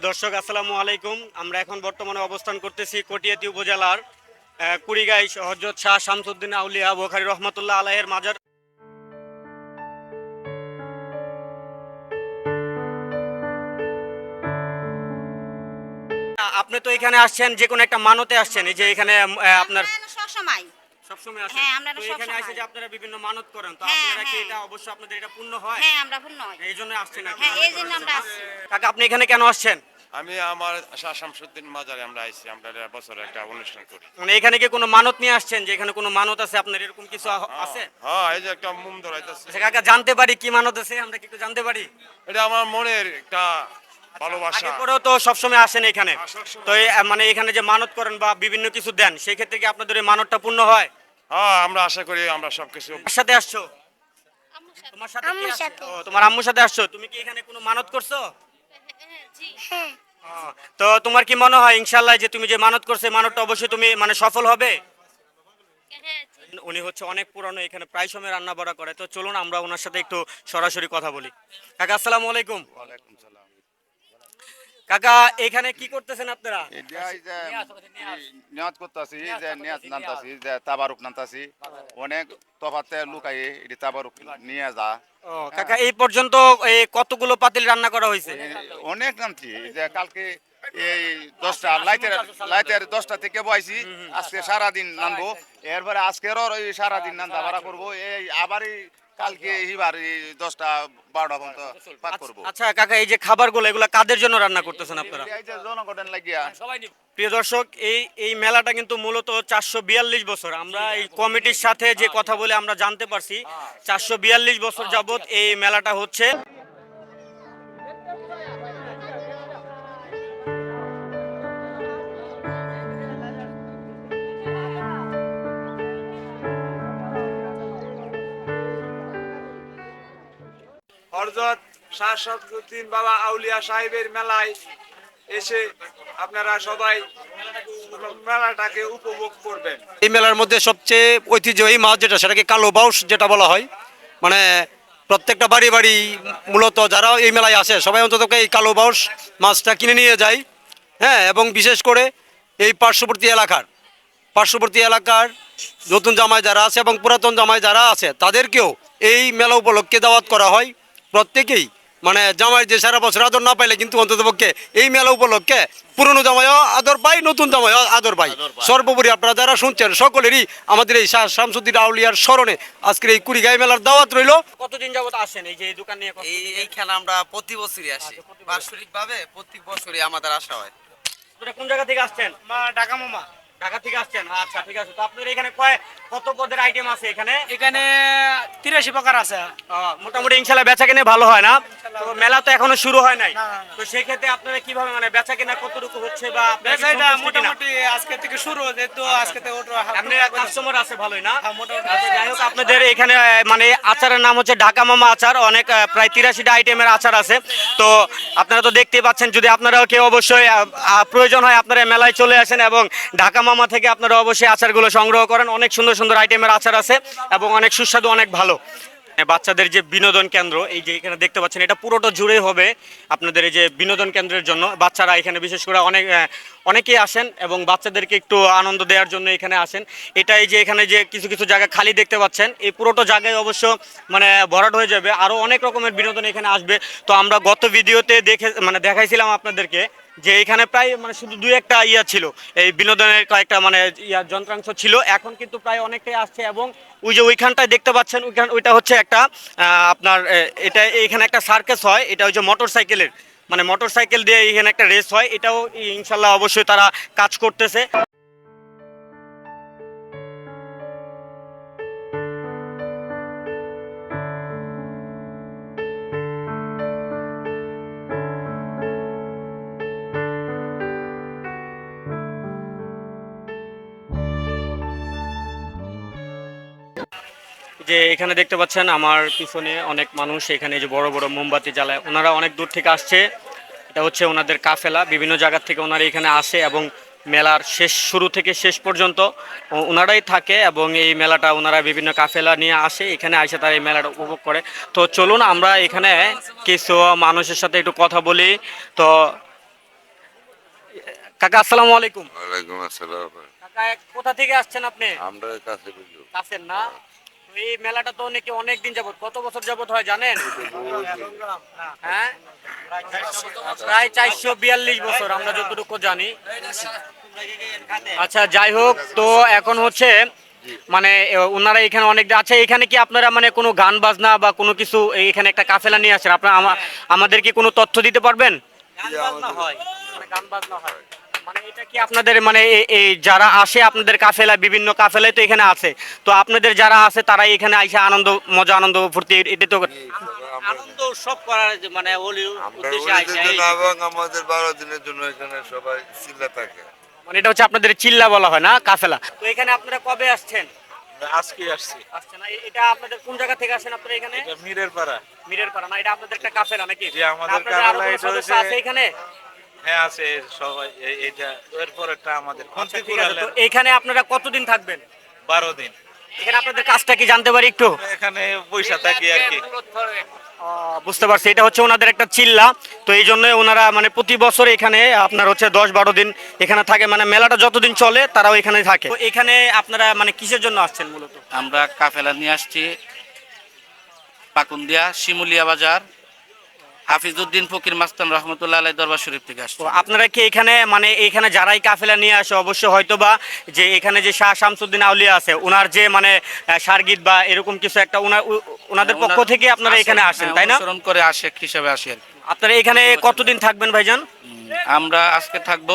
দর্শক, আসসালামু আলাইকুম। আমরা এখন বর্তমানে অবস্থান করতেছি কটিয়াতি উপজেলার কুড়িগাই হজরত শাহ শামসুদ্দিন আউলিয়া বোখারি রহমতুল্লাহ আলাহের মাজার। আপনি তো এখানে আসছেন যে কোনো একটা মানতে আসছেন, এই যে এখানে আপনার সবসময় সবসময় আসেন। হ্যাঁ, আমরা তো। এখানে আসে যে আপনারা বিভিন্ন মানত করেন তো হ্যাঁ, আপনারা কি হ্যাঁ। এটা অবশ্যই আপনাদের এটা পূর্ণ হয়? হ্যাঁ আমরা ভুল নয় এই জন্য আসছেন হ্যাঁ এই জন্য আমরা আসছি। কাকা আপনি এখানে কেন আসছেন? আমি আমার শাহ শামসুদ্দিন মাজারে আমরা আইছি আমরা বছরে একটা অনুষ্ঠান করি। মানে এখানে কি কোনো মানত নিয়ে আসছেন? যে এখানে কোনো মানত আছে? আপনার এরকম কিছু আছে? হ্যাঁ এই যে একটা মুম ধরাইতেছে। আচ্ছা কাকা জানতে পারি কি মানত আছে আমরা কি একটু জানতে পারি? এটা আমার মনের একটা ভালোবাসা। পরেও তো সবসময় আসেন এখানে। হ্যাঁ, তো মানে এখানে যে মানত করেন বা বিভিন্ন কিছু দেন সেই ক্ষেত্রে কি আপনাদের এই মানতটা পূর্ণ হয়? হ্যাঁ আমরা আশা করি আমরা সবকিছু কার সাথে আসছো? তোমার সাথে কি আম্মুর আসছো? সাথে। ও, তোমার আম্মুর সাথে আসছো? তুমি কি এখানে কোনো মানত করছ? হ্যাঁ ও, তো তোমার কি মনে হয় ইনশাল্লাহ যে তুমি যে মানত করছ এই মানতটা অবশ্যই তুমি মানে সফল হবে? উনি হচ্ছে অনেক পুরানো এখানে প্রায় সময় রান্না বাড়া করে। তো চলুন আমরা ওনার সাথে একটু সরাসরি কথা বলি। কাকা আসসালামু আলাইকুম। ওয়ালাইকুম সালাম। কাকা এখানে কি করতেছেন আপনারা? এই যে নিয়াজ করতেছি যে নিয়াজ নামতাছি যে তাবারুক নামতাছি। অনেক তফাতে লুকাই এটি তাবারুক নিয়ে যা। ও কাকা এই পর্যন্ত এই কতগুলো পাতিল রান্না করা হয়েছে? অনেক নামছি এই যে কালকে এই দশটা লাইটের লাইটের দশটা থেকে বয়সি আজকে সারাদিন নামবো। এরপরে আজকেরও সারাদিন নান্দা ভাড়া করব। এই আবার এই কালকে এইবার এই দশটা বারোটা পর্যন্ত পাক করব। আচ্ছা কাকা এই যে খাবারগুলো এগুলো কাদের জন্য রান্না করতেছেন আপনারা? এই জনগঠন লাগিয়া প্রিয় দর্শক এই এই মেলাটা কিন্তু মূলত চারশো বিয়াল্লিশ বছর। আমরা এই কমিটির সাথে যে কথা বলে আমরা জানতে পারছি চারশো বিয়াল্লিশ বছর যাবৎ এই মেলাটা হচ্ছে। হরজত শাহ শমসুদ্দিন বাবা আউলিয়া সাহেবের মেলায় এসে আপনারা সবাই মেলাটাকে উপভোগ করবেন। এই মেলার মধ্যে সবচেয়ে ঐতিহ্যবাহী মাছ যেটা, সেটাকে কালো বাউস যেটা বলা হয়। মানে প্রত্যেকটা বাড়ি বাড়ি মূলত যারা এই মেলায় আসে, সবাই অন্তত এই কালো বাউস মাছটা কিনে নিয়ে যায়। হ্যাঁ এবং বিশেষ করে এই পার্শ্ববর্তী এলাকার পার্শ্ববর্তী এলাকার নতুন জামাই যারা আছে এবং পুরাতন জামাই যারা আছে, তাদেরকেও এই মেলা উপলক্ষে দাওয়াত করা হয়। প্রত্যেকেই মানে জামাই যে সারা বছর আদর না পাইলে কিন্তু অন্ততপক্ষে এই মেলা উপলক্ষে পুরনো জামাইও আদর পাই নতুন জামাইও আদর পাই সর্বোপরি আপনারা যারা শুনছেন সকলেরই আমাদের এই শাহ শামসুদ্দিন আউলিয়ার স্মরণে আজকের এই কুড়িগাই মেলার দাওয়াত রইল। কতদিন যাবত আসেন এই যে এই দোকান নিয়ে? এই এইখানে আমরা প্রতি বছরই আসি। বাৎসরিক ভাবে প্রতি বছরই আমাদের আসা হয়। কোন জায়গা থেকে আসছেন? মা ঢাকা মামা। ঢাকা থেকে আসছেন? আচ্ছা ঠিক আছে। তো আপনার এখানে কয় কত পদের আইটেম আছে এখানে? এখানে তিরাশি প্রকার আছে। মোটামুটি ইনশাল্লাহ বেচা কেনে ভালো হয় না। তো মেলা তো এখনও শুরু হয় নাই। তো সেই ক্ষেত্রে আপনারা কীভাবে মানে বেচা কেনা কতটুকু হচ্ছে বা কিনা? মোটামুটি আজকে থেকে শুরু যেহেতু আজকে থেকে ওটা আপনার কাস্টমার আছে ভালোই না? হ্যাঁ, মোটামুটি আচ্ছা, যাই হোক আপনাদের এখানে মানে আচারের নাম হচ্ছে ঢাকা মামা আচার। অনেক প্রায় তিরাশিটা আইটেমের আচার আছে। তো আপনারা তো দেখতেই পাচ্ছেন যদি আপনারাও কেউ অবশ্যই প্রয়োজন হয় আপনারা মেলায় চলে আসেন এবং ঢাকা মামা থেকে আপনারা অবশ্যই আচারগুলো সংগ্রহ করেন। অনেক সুন্দর সুন্দর আইটেমের আচার আছে এবং অনেক সুস্বাদু অনেক ভালো। বাচ্চাদের যে বিনোদন কেন্দ্র, এই যে এখানে দেখতে পাচ্ছেন, এটা পুরোটা জুড়ে হবে আপনাদের এই যে বিনোদন কেন্দ্রের জন্য। বাচ্চারা এখানে বিশেষ করে অনেক অনেকেই আসেন এবং বাচ্চাদেরকে একটু আনন্দ দেওয়ার জন্য এখানে আসেন। এটা এই যে এখানে যে কিছু কিছু জায়গা খালি দেখতে পাচ্ছেন, এই পুরোটা জায়গায় অবশ্য মানে ভরাট হয়ে যাবে। আরও অনেক রকমের বিনোদন এখানে আসবে। তো আমরা গত ভিডিওতে দেখে মানে দেখাইছিলাম আপনাদেরকে যে এখানে প্রায় মানে শুধু দুই একটা ইয়া ছিল। এই বিনোদনের কয়েকটা মানে ইয়া যন্ত্রাংশ ছিল। এখন কিন্তু প্রায় অনেকটাই আসছে এবং ওই যে ওইখানটায় দেখতে পাচ্ছেন, ওইখান ওইটা হচ্ছে একটা আপনার এটা এখানে একটা সার্কাস হয়। এটা হচ্ছে মোটর সাইকেলের মানে মোটর সাইকেল দিয়ে এখানে একটা রেস হয়। এটাও ইনশাল্লাহ অবশ্যই তারা কাজ করতেছে। যে এখানে দেখতে পাচ্ছেন আমার পিছনে অনেক মানুষ এখানে যে বড় বড় মোমবাতি জ্বালায়। ওনারা অনেক দূর থেকে আসছে। এটা হচ্ছে ওনাদের কাফেলা। বিভিন্ন জায়গা থেকে ওনারা এখানে আসে এবং মেলার শেষ শুরু থেকে শেষ পর্যন্ত ওনারাই থাকে এবং এই মেলাটা ওনারা বিভিন্ন কাফেলা নিয়ে আসে। এখানে আসে তারা এই মেলাটা উপভোগ করে। তো চলুন আমরা এখানে কিছু মানুষের সাথে একটু কথা বলি। তো কাকা আসসালামু আলাইকুম। ওয়ালাইকুম আসসালাম। কাকা কোথা থেকে আসছেন আপনি? আমরা কাছে না? এই মেলাটা তো নাকি অনেক দিন যাবত কত বছর যাবত হয় জানেন? হ্যাঁ? প্রায় চারশো বিয়াল্লিশ বছর আমরা যতটুকু জানি। আচ্ছা যাই হোক তো এখন হচ্ছে মানে ওনারা এখানে অনেক আচ্ছা এখানে কি আপনারা মানে কোনো গান বাজনা বা কোনো কিছু এখানে একটা কাফেলা নিয়ে আসেন? আপনারা আমা- আমাদেরকে কোনো তথ্য দিতে পারবেন? গান বাজনা হয় মানে গান বাজনা হয়। মানে এটা কি আপনাদের মানে এই যারা আসে আপনাদের কাফেলা বিভিন্ন কাফেলায় তো এখানে আছে। তো আপনাদের যারা আছে তারা এখানে আইসে আনন্দ মজা আনন্দ ফুর্তি এটা তো আনন্দ উৎসব করার মানে ওলি উদ্দেশ্যে আইসা এবং আমাদের বারো দিনের জন্য এখানে সবাই চিল্লা থাকে। মানে এটা হচ্ছে আপনাদের চিল্লা বলা হয় না কাফেলা? তো এখানে আপনারা কবে আসছেন? আজকে আসছি। আসছেন না, এটা আপনাদের কোন জায়গা থেকে আসেন আপনারা এখানে? মিরের পাড়া। মিরের পাড়া না এটা আপনাদের একটা কাফেলা নাকি? আমাদের কাফেলা, এটা হচ্ছে- এখানে? হ্যাঁ আছে সবাই এইটা এরপর আমাদের আচ্ছা, এখানে আপনারা কতদিন থাকবেন? বারো দিন। এখানে আপনাদের কাজটা কি জানতে পারি একটু? এখানে পয়সা থাকি আর কি। বুঝতে পারছি। এটা হচ্ছে ওনাদের একটা চিল্লা। তো এই জন্য ওনারা মানে প্রতি বছর এখানে আপনার হচ্ছে দশ বারো দিন এখানে থাকে। মানে মেলাটা যতদিন চলে তারাও এখানে থাকে। তো এখানে আপনারা মানে কিসের জন্য আসছেন মূলত? আমরা কাফেলা নিয়ে আসছি পাকুন্দিয়া শিমুলিয়া বাজার। হাফিজউদ্দিন ফকির মাস্তান রহমতুল্লাহ আলাই দরবার শরীফ থেকে আসছে। আপনারা কি এখানে মানে এখানে যারাই কাফেলা নিয়ে আসে অবশ্যই হয়তো বা যে এখানে যে শাহ শামসুদ্দিন আউলিয়া আছে ওনার যে মানে সার্গিত বা এরকম কিছু একটা ওনাদের পক্ষ থেকে আপনারা এখানে আসেন তাই না? হ্যাঁ, অনুসরণ করে আসে হিসাবে আসেন আপনারা এখানে কতদিন থাকবেন ভাইজান? আমরা আজকে থাকব